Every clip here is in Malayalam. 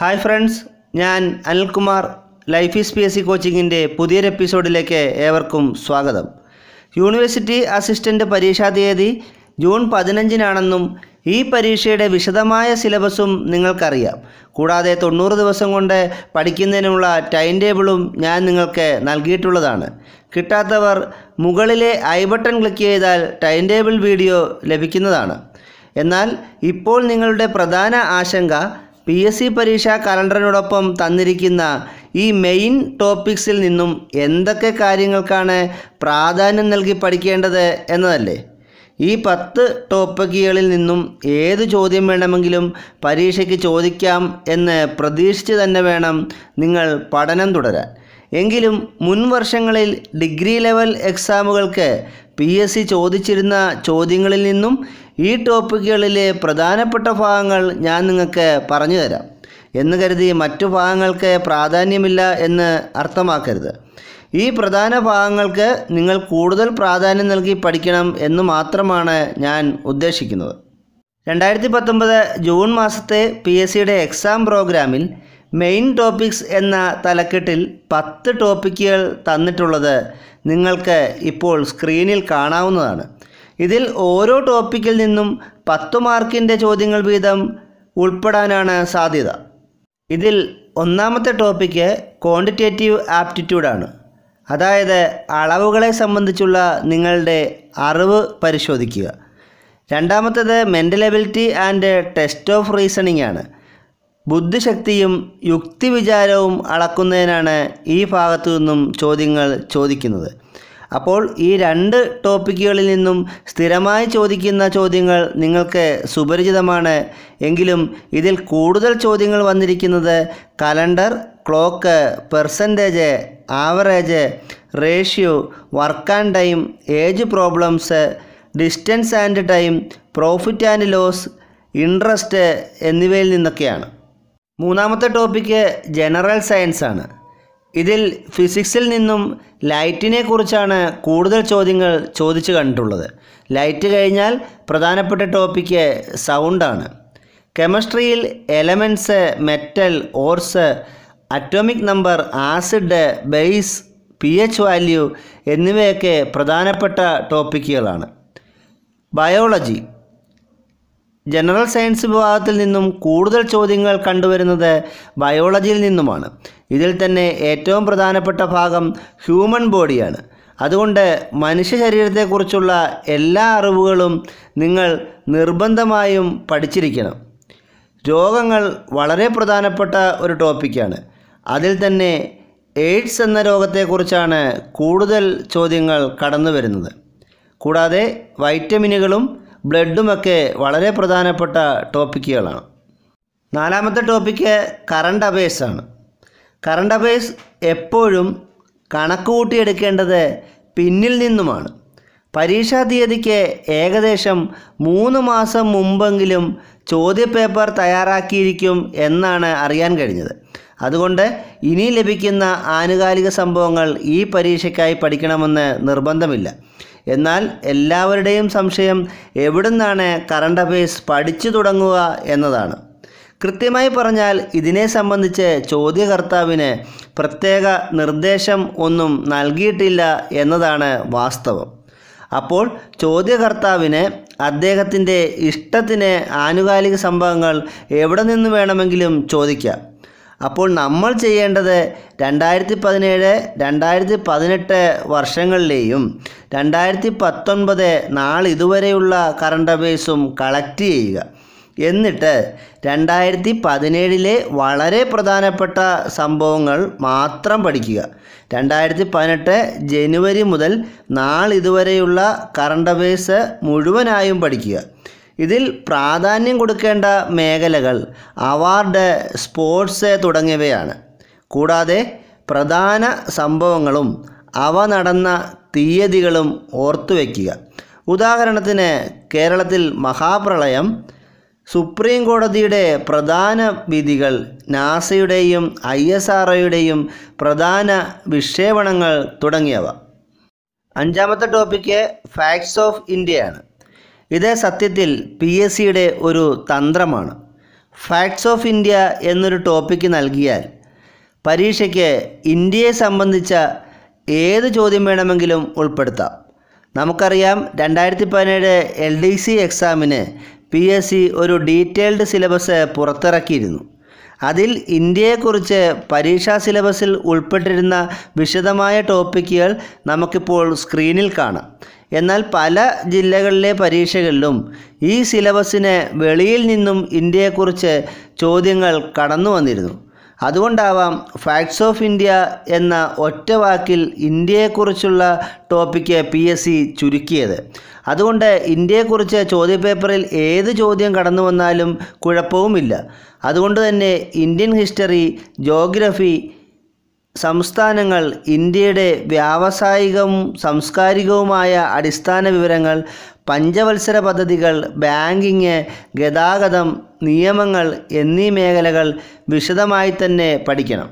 ഹായ് ഫ്രണ്ട്സ് ഞാൻ Anilkumar life is P S C കോച്ചിങ്ങിന്റെ പുതിയൊരു എപ്പിസോഡിലേക്ക് ഏവർക്കും സ്വാഗതം. യൂണിവേഴ്സിറ്റി അസിസ്റ്റന്റ് പരീക്ഷാ തീയതി ജൂൺ പതിനഞ്ചിനാണെന്നും ഈ പരീക്ഷയുടെ വിശദമായ സിലബസും നിങ്ങൾക്കറിയാം. കൂടാതെ തൊണ്ണൂറ് ദിവസം കൊണ്ട് പഠിക്കുന്നതിനുള്ള ടൈം ടേബിളും ഞാൻ നിങ്ങൾക്ക് നൽകിയിട്ടുള്ളതാണ്. കിട്ടാത്തവർ മുകളിലെ ഐ ബട്ടൺ ക്ലിക്ക് ചെയ്താൽ ടൈം ടേബിൾ വീഡിയോ ലഭിക്കുന്നതാണ്. എന്നാൽ ഇപ്പോൾ നിങ്ങളുടെ പ്രധാന ആശങ്ക പി എസ് സി പരീക്ഷാ കലണ്ടറിനോടൊപ്പം തന്നിരിക്കുന്ന ഈ മെയിൻ ടോപ്പിക്സിൽ നിന്നും എന്തൊക്കെ കാര്യങ്ങൾക്കാണ് പ്രാധാന്യം നൽകി പഠിക്കേണ്ടത് എന്നതല്ലേ? ഈ പത്ത് ടോപ്പിക്കുകളിൽ നിന്നും ഏത് ചോദ്യം വേണമെങ്കിലും പരീക്ഷയ്ക്ക് ചോദിക്കാം എന്ന് പ്രതീക്ഷിച്ച് തന്നെ വേണം നിങ്ങൾ പഠനം തുടരാൻ. എങ്കിലും മുൻ വർഷങ്ങളിൽ ഡിഗ്രി ലെവൽ എക്സാമുകൾക്ക് പി എസ് സി ചോദിച്ചിരുന്ന ചോദ്യങ്ങളിൽ നിന്നും ഈ ടോപ്പിക്കുകളിലെ പ്രധാനപ്പെട്ട ഭാഗങ്ങൾ ഞാൻ നിങ്ങൾക്ക് പറഞ്ഞു തരാം. എന്ന് കരുതി മറ്റു ഭാഗങ്ങൾക്ക് പ്രാധാന്യമില്ല എന്ന് അർത്ഥമാക്കരുത്. ഈ പ്രധാന ഭാഗങ്ങൾക്ക് നിങ്ങൾ കൂടുതൽ പ്രാധാന്യം നൽകി പഠിക്കണം എന്ന് മാത്രമാണ് ഞാൻ ഉദ്ദേശിക്കുന്നത്. രണ്ടായിരത്തി പത്തൊമ്പത് ജൂൺ മാസത്തെ പി എസ് സിയുടെ എക്സാം പ്രോഗ്രാമിൽ മെയിൻ ടോപ്പിക്സ് എന്ന തലക്കെട്ടിൽ പത്ത് ടോപ്പിക്കുകൾ തന്നിട്ടുള്ളത് നിങ്ങൾക്ക് ഇപ്പോൾ സ്ക്രീനിൽ കാണാവുന്നതാണ്. ഇതിൽ ഓരോ ടോപ്പിക്കിൽ നിന്നും പത്ത് മാർക്കിന്റെ ചോദ്യങ്ങൾ വീതം ഉൾപ്പെടാനാണ് സാധ്യത. ഇതിൽ ഒന്നാമത്തെ ടോപ്പിക്ക് ക്വാണ്ടിറ്റേറ്റീവ് ആപ്റ്റിറ്റ്യൂഡാണ്. അതായത് അളവുകളെ സംബന്ധിച്ചുള്ള നിങ്ങളുടെ അറിവ് പരിശോധിക്കുക. രണ്ടാമത്തേത് mental ability and test of reasoning ആണ്. ബുദ്ധിശക്തിയും യുക്തിവിചാരവും അളക്കുന്നതിനാണ് ഈ ഭാഗത്തു നിന്നും ചോദ്യങ്ങൾ ചോദിക്കുന്നത്. അപ്പോൾ ഈ രണ്ട് ടോപ്പിക്കുകളിൽ നിന്നും സ്ഥിരമായി ചോദിക്കുന്ന ചോദ്യങ്ങൾ നിങ്ങൾക്ക് സുപരിചിതമാണ്. എങ്കിലും ഇതിൽ കൂടുതൽ ചോദ്യങ്ങൾ വന്നിരിക്കുന്നത് calendar clock percentage average ratio work and time age problems distance and time profit and loss interest എന്നിവയിൽ നിന്നൊക്കെയാണ്. മൂന്നാമത്തെ ടോപ്പിക്ക് ജനറൽ സയൻസ് ആണ്. ഇതിൽ ഫിസിക്സിൽ നിന്നും ലൈറ്റിനെ കുറിച്ചാണ് കൂടുതൽ ചോദ്യങ്ങൾ ചോദിച്ചു കണ്ടിട്ടുള്ളത്. ലൈറ്റ് കഴിഞ്ഞാൽ പ്രധാനപ്പെട്ട ടോപ്പിക്ക് സൗണ്ടാണ് കെമിസ്ട്രിയിൽ elements metal ores atomic number acid base P H value എന്നിവയൊക്കെ പ്രധാനപ്പെട്ട ടോപ്പിക്കുകളാണ്. ബയോളജി ജനറൽ സയൻസ് വിഭാഗത്തിൽ നിന്നും കൂടുതൽ ചോദ്യങ്ങൾ കണ്ടുവരുന്നത് ബയോളജിയിൽ നിന്നുമാണ്. ഇതിൽ തന്നെ ഏറ്റവും പ്രധാനപ്പെട്ട ഭാഗം ഹ്യൂമൻ ബോഡിയാണ്. അതുകൊണ്ട് മനുഷ്യ ശരീരത്തെക്കുറിച്ചുള്ള എല്ലാ അറിവുകളും നിങ്ങൾ നിർബന്ധമായും പഠിച്ചിരിക്കണം. രോഗങ്ങൾ വളരെ പ്രധാനപ്പെട്ട ഒരു ടോപ്പിക്കാണ്. അതിൽ തന്നെ എയ്ഡ്സ് എന്ന രോഗത്തെക്കുറിച്ചാണ് കൂടുതൽ ചോദ്യങ്ങൾ കടന്നു വരുന്നത് കൂടാതെ വൈറ്റമിനുകളും ബ്ലഡുമൊക്കെ വളരെ പ്രധാനപ്പെട്ട ടോപ്പിക്കുകളാണ്. നാലാമത്തെ ടോപ്പിക്ക് കറണ്ട് ആണ്. കറണ്ട് അഫയേഴ്സ് എപ്പോഴും കണക്ക് കൂട്ടിയെടുക്കേണ്ടത് പിന്നിൽ നിന്നുമാണ്. പരീക്ഷാ തീയതിക്ക് ഏകദേശം മൂന്ന് മാസം മുമ്പെങ്കിലും ചോദ്യപേപ്പർ തയ്യാറാക്കിയിരിക്കും എന്നാണ് അറിയാൻ കഴിഞ്ഞത്. അതുകൊണ്ട് ഇനി ലഭിക്കുന്ന ആനുകാലിക സംഭവങ്ങൾ ഈ പരീക്ഷയ്ക്കായി പഠിക്കണമെന്ന് നിർബന്ധമില്ല. എന്നാൽ എല്ലാവരുടെയും സംശയം എവിടുന്നാണ് കറണ്ട് അഫയേഴ്സ് പഠിച്ചു തുടങ്ങുക എന്നതാണ്. കൃത്യമായി പറഞ്ഞാൽ ഇതിനെ സംബന്ധിച്ച് ചോദ്യകർത്താവിന് പ്രത്യേക നിർദ്ദേശം ഒന്നും നൽകിയിട്ടില്ല എന്നതാണ് വാസ്തവം. അപ്പോൾ ചോദ്യകർത്താവിന് അദ്ദേഹത്തിന്റെ ഇഷ്ടത്തിന് ആനുകാലിക സംഭവങ്ങൾ എവിടെ നിന്ന് വേണമെങ്കിലും ചോദിക്കാം. അപ്പോൾ നമ്മൾ ചെയ്യേണ്ടത് രണ്ടായിരത്തി പതിനേഴ് രണ്ടായിരത്തി പതിനെട്ട് വർഷങ്ങളിലെയും രണ്ടായിരത്തി പത്തൊൻപത് നാളിതുവരെയുള്ള കറണ്ട് അഫയേഴ്സും കളക്റ്റ് ചെയ്യുക. എന്നിട്ട് രണ്ടായിരത്തി പതിനേഴിലെ വളരെ പ്രധാനപ്പെട്ട സംഭവങ്ങൾ മാത്രം പഠിക്കുക. രണ്ടായിരത്തി പതിനെട്ട് ജനുവരി മുതൽ നാളിതുവരെയുള്ള കറണ്ട് അഫയേഴ്സ് മുഴുവനായും പഠിക്കുക. ഇതിൽ പ്രാധാന്യം കൊടുക്കേണ്ട മേഖലകൾ അവാർഡ് സ്പോർട്സ് തുടങ്ങിയവയാണ്. കൂടാതെ പ്രധാന സംഭവങ്ങളും അവ നടന്ന തീയതികളും ഓർത്തു വയ്ക്കുക ഉദാഹരണത്തിന് കേരളത്തിൽ മഹാപ്രളയം സുപ്രീം കോടതിയുടെ പ്രധാന വിധികൾ നാസയുടെയും ഐ എസ് ആർ ഒയുടെയും പ്രധാന വിക്ഷേപണങ്ങൾ തുടങ്ങിയവ. അഞ്ചാമത്തെ ടോപ്പിക്ക് ഫാക്ട്സ് ഓഫ് ഇന്ത്യയാണ് ഇത് സത്യത്തിൽ പി എസ് സിയുടെ ഒരു തന്ത്രമാണ്. ഫാക്ട്സ് ഓഫ് ഇന്ത്യ എന്നൊരു ടോപ്പിക്ക് നൽകിയാൽ പരീക്ഷയ്ക്ക് ഇന്ത്യയെ സംബന്ധിച്ച ഏത് ചോദ്യം വേണമെങ്കിലും ഉൾപ്പെടുത്താം. നമുക്കറിയാം രണ്ടായിരത്തി പതിനേഴ് എൽ ഡി സി എക്സാമിന് പി എസ് സി ഒരു ഡീറ്റെയിൽഡ് സിലബസ് പുറത്തിറക്കിയിരുന്നു. അതിൽ ഇന്ത്യയെക്കുറിച്ച് പരീക്ഷാ സിലബസിൽ ഉൾപ്പെട്ടിരുന്ന വിശദമായ ടോപ്പിക്കുകൾ നമുക്കിപ്പോൾ സ്ക്രീനിൽ കാണാം. എന്നാൽ പല ജില്ലകളിലെ പരീക്ഷകളിലും ഈ സിലബസിന് വെളിയിൽ നിന്നും ഇന്ത്യയെക്കുറിച്ച് ചോദ്യങ്ങൾ കടന്നു വന്നിരുന്നു അതുകൊണ്ടാവാം ഫാക്ട്സ് ഓഫ് ഇന്ത്യ എന്ന ഒറ്റ വാക്കിൽ ഇന്ത്യയെക്കുറിച്ചുള്ള ടോപ്പിക്ക് പി എസ് സി ചുരുക്കിയത്. അതുകൊണ്ട് ഇന്ത്യയെക്കുറിച്ച് ചോദ്യപേപ്പറിൽ ഏത് ചോദ്യം കടന്നു വന്നാലും കുഴപ്പവുമില്ല. അതുകൊണ്ട് തന്നെ ഇന്ത്യൻ ഹിസ്റ്ററി ജോഗ്രഫി സംസ്ഥാനങ്ങൾ ഇന്ത്യയുടെ വ്യാവസായികവും സാംസ്കാരികവുമായ അടിസ്ഥാന വിവരങ്ങൾ പഞ്ചവത്സര പദ്ധതികൾ ബാങ്കിങ് ഗതാഗതം നിയമങ്ങൾ എന്നീ മേഖലകൾ വിശദമായി തന്നെ പഠിക്കണം.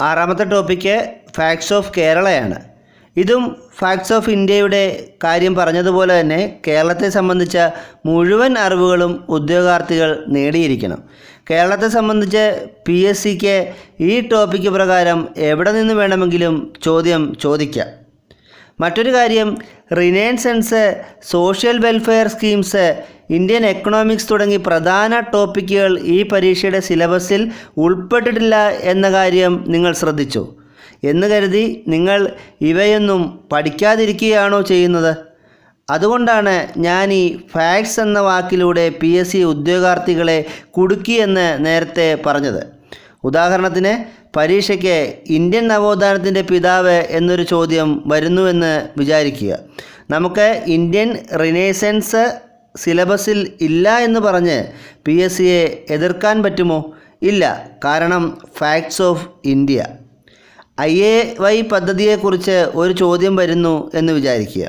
ആറാമത്തെ ടോപ്പിക്ക് ഫാക്ട്സ് ഓഫ് കേരളയാണ് ഇതും ഫാക്ട്സ് ഓഫ് ഇന്ത്യയുടെ കാര്യം പറഞ്ഞതുപോലെ തന്നെ കേരളത്തെ സംബന്ധിച്ച മുഴുവൻ അറിവുകളും ഉദ്യോഗാർത്ഥികൾ നേടിയിരിക്കണം. കേരളത്തെ സംബന്ധിച്ച് പി എസ് സിക്ക് ഈ ടോപ്പിക്ക് പ്രകാരം എവിടെ നിന്ന് വേണമെങ്കിലും ചോദ്യം ചോദിക്കാം. മറ്റൊരു കാര്യം renaissance social welfare schemes Indian economics തുടങ്ങി പ്രധാന ടോപ്പിക്കുകൾ ഈ പരീക്ഷയുടെ സിലബസിൽ ഉൾപ്പെട്ടിട്ടില്ല എന്ന കാര്യം നിങ്ങൾ ശ്രദ്ധിച്ചു. എന്ന് കരുതി നിങ്ങൾ ഇവയൊന്നും പഠിക്കാതിരിക്കുകയാണോ ചെയ്യുന്നത്? അതുകൊണ്ടാണ് ഞാൻ ഈ ഫാക്ട്സ് എന്ന വാക്കിലൂടെ പി എസ് സി ഉദ്യോഗാർത്ഥികളെ കുടുക്കിയെന്ന് നേരത്തെ പറഞ്ഞത്. ഉദാഹരണത്തിന് പരീക്ഷയ്ക്ക് ഇന്ത്യൻ നവോത്ഥാനത്തിന്റെ പിതാവ് എന്നൊരു ചോദ്യം വരുന്നുവെന്ന് വിചാരിക്കുക. നമുക്ക് ഇന്ത്യൻ റിനേസൻസ് സിലബസിൽ ഇല്ല എന്ന് പറഞ്ഞ് പി എസ് സിയെ എതിർക്കാൻ പറ്റുമോ? ഇല്ല. കാരണം facts of India. I A Y പദ്ധതിയെക്കുറിച്ച് ഒരു ചോദ്യം വരുന്നു എന്ന് വിചാരിക്കുക.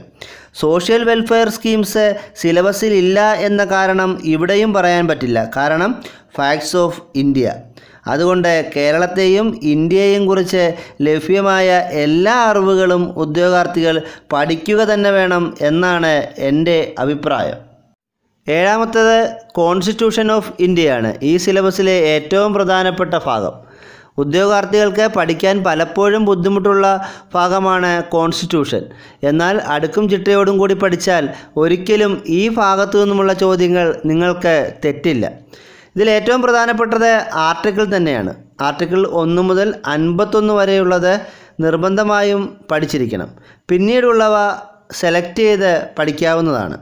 സോഷ്യൽ വെൽഫെയർ സ്കീംസ് സിലബസിൽ ഇല്ല എന്ന കാരണം ഇവിടെയും പറയാൻ പറ്റില്ല. കാരണം ഫാക്ട്സ് ഓഫ് ഇന്ത്യ. അതുകൊണ്ട് കേരളത്തെയും ഇന്ത്യയെയും കുറിച്ച് ലഭ്യമായ എല്ലാ അറിവുകളും ഉദ്യോഗാർത്ഥികൾ പഠിക്കുക തന്നെ വേണം എന്നാണ് എന്റെ അഭിപ്രായം. ഏഴാമത്തേത് കോൺസ്റ്റിറ്റ്യൂഷൻ ഓഫ് ഇന്ത്യയാണ് ഈ സിലബസിലെ ഏറ്റവും പ്രധാനപ്പെട്ട ഭാഗം. ഉദ്യോഗാർത്ഥികൾക്ക് പഠിക്കാൻ പലപ്പോഴും ബുദ്ധിമുട്ടുള്ള ഭാഗമാണ് കോൺസ്റ്റിറ്റ്യൂഷൻ എന്നാൽ അടുക്കും ചിട്ടയോടും കൂടി പഠിച്ചാൽ ഒരിക്കലും ഈ ഭാഗത്തു നിന്നുമുള്ള ചോദ്യങ്ങൾ നിങ്ങൾക്ക് തെറ്റില്ല. ഇതിൽ ഏറ്റവും പ്രധാനപ്പെട്ടത് ആർട്ടിക്കിൾ തന്നെയാണ്. ആർട്ടിക്കിൾ ഒന്ന് മുതൽ അൻപത്തൊന്ന് വരെയുള്ളത് നിർബന്ധമായും പഠിച്ചിരിക്കണം. പിന്നീടുള്ളവ സെലക്ട് ചെയ്ത് പഠിക്കാവുന്നതാണ്.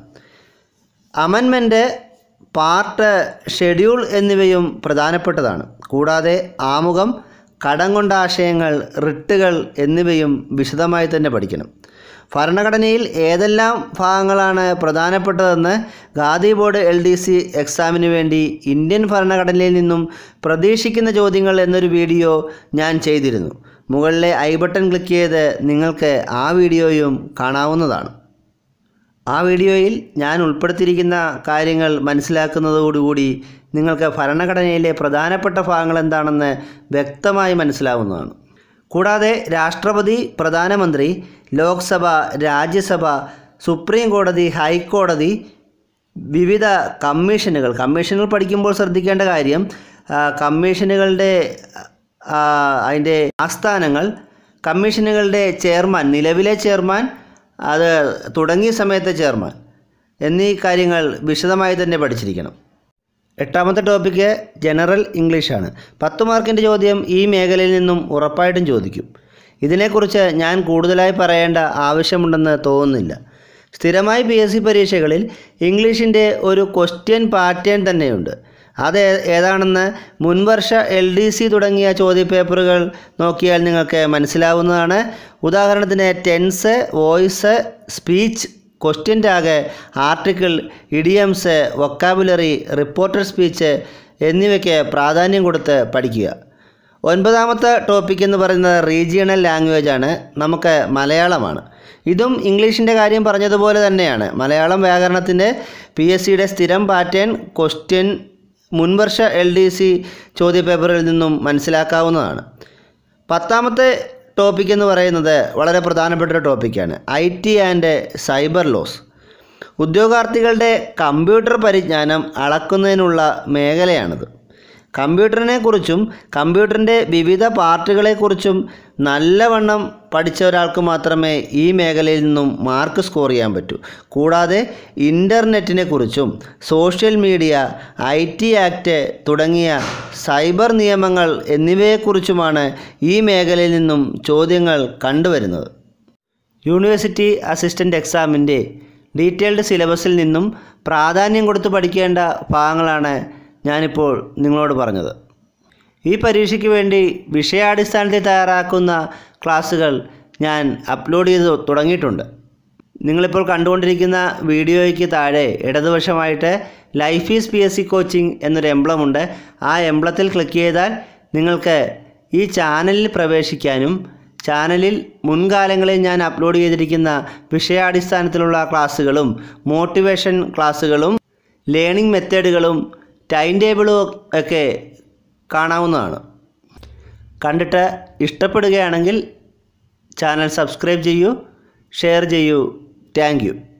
അമൻമെന്റ് പാർട്ട് ഷെഡ്യൂൾ എന്നിവയും പ്രധാനപ്പെട്ടതാണ്. കൂടാതെ ആമുഖം കടം കൊണ്ട ആശയങ്ങൾ റിട്ടുകൾ എന്നിവയും വിശദമായി തന്നെ പഠിക്കണം. ഭരണഘടനയിൽ ഏതെല്ലാം ഭാഗങ്ങളാണ് പ്രധാനപ്പെട്ടതെന്ന് Khadi board L D C എക്സാമിന് വേണ്ടി ഇന്ത്യൻ ഭരണഘടനയിൽ നിന്നും പ്രതീക്ഷിക്കുന്ന ചോദ്യങ്ങൾ എന്നൊരു വീഡിയോ ഞാൻ ചെയ്തിരുന്നു. മുകളിലെ ഐ ബട്ടൺ ക്ലിക്ക് ചെയ്ത് നിങ്ങൾക്ക് ആ വീഡിയോയും കാണാവുന്നതാണ്. ആ വീഡിയോയിൽ ഞാൻ ഉൾപ്പെടുത്തിയിരിക്കുന്ന കാര്യങ്ങൾ മനസ്സിലാക്കുന്നതോടുകൂടി നിങ്ങൾക്ക് ഭരണഘടനയിലെ പ്രധാനപ്പെട്ട ഭാഗങ്ങൾ എന്താണെന്ന് വ്യക്തമായി മനസ്സിലാവുന്നതാണ്. കൂടാതെ രാഷ്ട്രപതി പ്രധാനമന്ത്രി ലോക്സഭ രാജ്യസഭ സുപ്രീം കോടതി ഹൈക്കോടതി വിവിധ കമ്മീഷനുകൾ. കമ്മീഷനുകൾ പഠിക്കുമ്പോൾ ശ്രദ്ധിക്കേണ്ട കാര്യം കമ്മീഷനുകളുടെ അതിന്റെ ആസ്ഥാനങ്ങൾ കമ്മീഷനുകളുടെ ചെയർമാൻ നിലവിലെ ചെയർമാൻ അത് തുടങ്ങിയ സമയത്തെ ചെയർമാൻ. എന്നീ കാര്യങ്ങൾ വിശദമായി തന്നെ പഠിച്ചിരിക്കണം. എട്ടാമത്തെ ടോപ്പിക്ക് ജനറൽ ഇംഗ്ലീഷാണ് പത്ത് മാർക്കിന്റെ ചോദ്യം ഈ മേഖലയിൽ നിന്നും ഉറപ്പായിട്ടും ചോദിക്കും. ഇതിനെക്കുറിച്ച് ഞാൻ കൂടുതലായി പറയേണ്ട ആവശ്യമുണ്ടെന്ന് തോന്നുന്നില്ല. സ്ഥിരമായി പി എസ് സി പരീക്ഷകളിൽ ഇംഗ്ലീഷിന്റെ ഒരു ക്വസ്റ്റ്യൻ പാറ്റേൺ തന്നെയുണ്ട്. അത് ഏതാണെന്ന് മുൻവർഷ എൽ ഡി സി തുടങ്ങിയ ചോദ്യപേപ്പറുകൾ നോക്കിയാൽ നിങ്ങൾക്ക് മനസ്സിലാവുന്നതാണ്. ഉദാഹരണത്തിന് tense voice speech question tag article idioms vocabulary reporter speech എന്നിവയ്ക്ക് പ്രാധാന്യം കൊടുത്ത് പഠിക്കുക. ഒൻപതാമത്തെ ടോപ്പിക് എന്ന് പറയുന്നത് റീജിയണൽ ലാംഗ്വേജ് ആണ്. നമുക്ക് മലയാളമാണ്. ഇതും ഇംഗ്ലീഷിന്റെ കാര്യം പറഞ്ഞതുപോലെ തന്നെയാണ്. മലയാളം വ്യാകരണത്തിന്റെ പി എസ് സിയുടെ സ്ഥിരം പാറ്റേൺ ക്വസ്റ്റ്യൻ മുൻവർഷ എൽ ഡി സി ചോദ്യപേപ്പറിൽ നിന്നും മനസ്സിലാക്കാവുന്നതാണ്. പത്താമത്തെ ടോപ്പിക് എന്ന് പറയുന്നത് വളരെ പ്രധാനപ്പെട്ട ഒരു ടോപ്പിക്കാണ് I T and cyber laws ഉദ്യോഗാർത്ഥികളുടെ computer പരിജ്ഞാനം അളക്കുന്നതിനുള്ള മേഖലയാണിത്. കമ്പ്യൂട്ടറിനെ കുറിച്ചും കമ്പ്യൂട്ടറിന്റെ വിവിധ പാർട്ടുകളെക്കുറിച്ചും നല്ലവണ്ണം പഠിച്ച ഒരാൾക്ക് മാത്രമേ ഈ മേഖലയിൽ നിന്നും മാർക്ക് സ്കോർ ചെയ്യാൻ പറ്റൂ. കൂടാതെ ഇന്റർനെറ്റിനെ കുറിച്ചും social media I T act തുടങ്ങിയ സൈബർ നിയമങ്ങൾ എന്നിവയെക്കുറിച്ചുമാണ് ഈ മേഖലയിൽ നിന്നും ചോദ്യങ്ങൾ കണ്ടുവരുന്നത്. യൂണിവേഴ്സിറ്റി അസിസ്റ്റന്റ് എക്സാമിന്റെ ഡീറ്റെയിൽഡ് സിലബസിൽ നിന്നും പ്രാധാന്യം കൊടുത്ത് പഠിക്കേണ്ട ഭാഗങ്ങളാണ് ഞാനിപ്പോൾ നിങ്ങളോട് പറഞ്ഞത്. ഈ പരീക്ഷയ്ക്ക് വേണ്ടി വിഷയാടിസ്ഥാനത്തിൽ തയ്യാറാക്കുന്ന ക്ലാസ്സുകൾ ഞാൻ അപ്ലോഡ് ചെയ്ത് തുടങ്ങിയിട്ടുണ്ട്. നിങ്ങളിപ്പോൾ കണ്ടുകൊണ്ടിരിക്കുന്ന വീഡിയോയ്ക്ക് താഴെ ഇടതുവശമായിട്ട് life is P S C coaching എന്നൊരു എംബ്ലമുണ്ട്. ആ എംബ്ലത്തിൽ ക്ലിക്ക് ചെയ്താൽ നിങ്ങൾക്ക് ഈ ചാനലിൽ പ്രവേശിക്കാനും ചാനലിൽ മുൻകാലങ്ങളിൽ ഞാൻ അപ്ലോഡ് ചെയ്തിരിക്കുന്ന വിഷയാടിസ്ഥാനത്തിലുള്ള ക്ലാസ്സുകളും മോട്ടിവേഷൻ ക്ലാസ്സുകളും ലേണിംഗ് മെത്തേഡുകളും ടൈം ടേബിളും ഒക്കെ കാണാവുന്നതാണ്. കണ്ടിട്ട് ഇഷ്ടപ്പെടുകയാണെങ്കിൽ ചാനൽ സബ്സ്ക്രൈബ് ചെയ്യൂ ഷെയർ ചെയ്യൂ. താങ്ക്